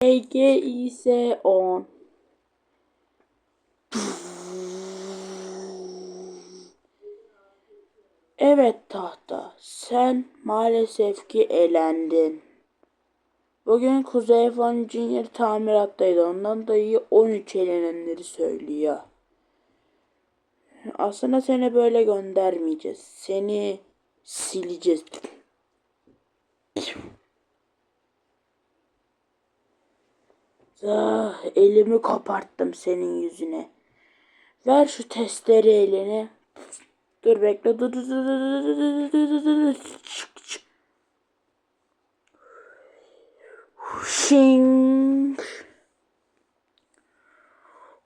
Ege ise 10. Evet tahta, sen maalesef ki elendin. Bugün Kuzey Fan Junior tamirattaydı. Ondan dolayı 13 elenenleri söylüyor. Aslında seni böyle göndermeyeceğiz. Seni sileceğiz. Ah, elimi koparttım senin yüzüne. Ver şu testleri eline. Dur bekle. Dur dur dur dur dur dur dur Çık çık. Şing.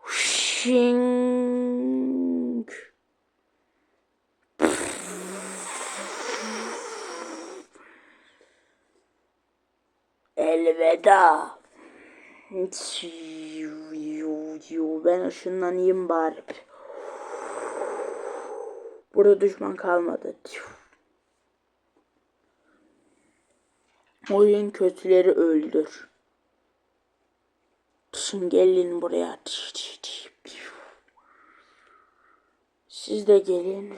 Şing. Elveda. Ben ışınlanayım bari. Burada düşman kalmadı. Oyun kötüleri öldür. Şimdi gelin buraya. Siz de gelin.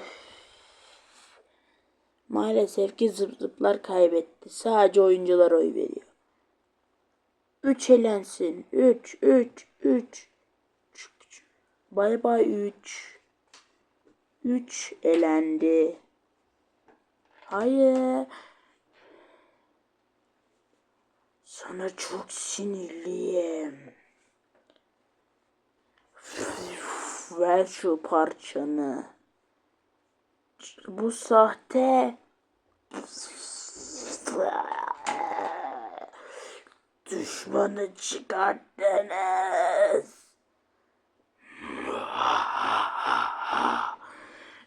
Maalesef ki zıp zıplar kaybetti. Sadece oyuncular oy veriyor. 3 elensin. 3 3 3. Bay bay 3. 3 elendi. Hayır. Sana çok sinirliyim. Ver şu parçanı. Bu sahte. Düşmanı çıkarttınız.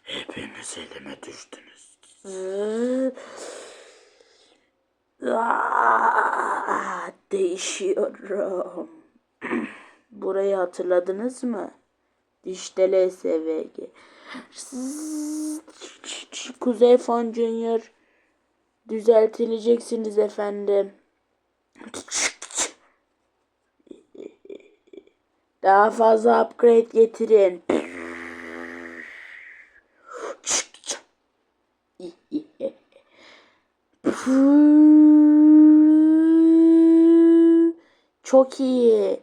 Hepiniz elime düştünüz. Değişiyorum. Burayı hatırladınız mı? Diştele SVG. Kuzey Fon Junior düzeltileceksiniz efendim. Daha fazla upgrade getirin. Çok iyi.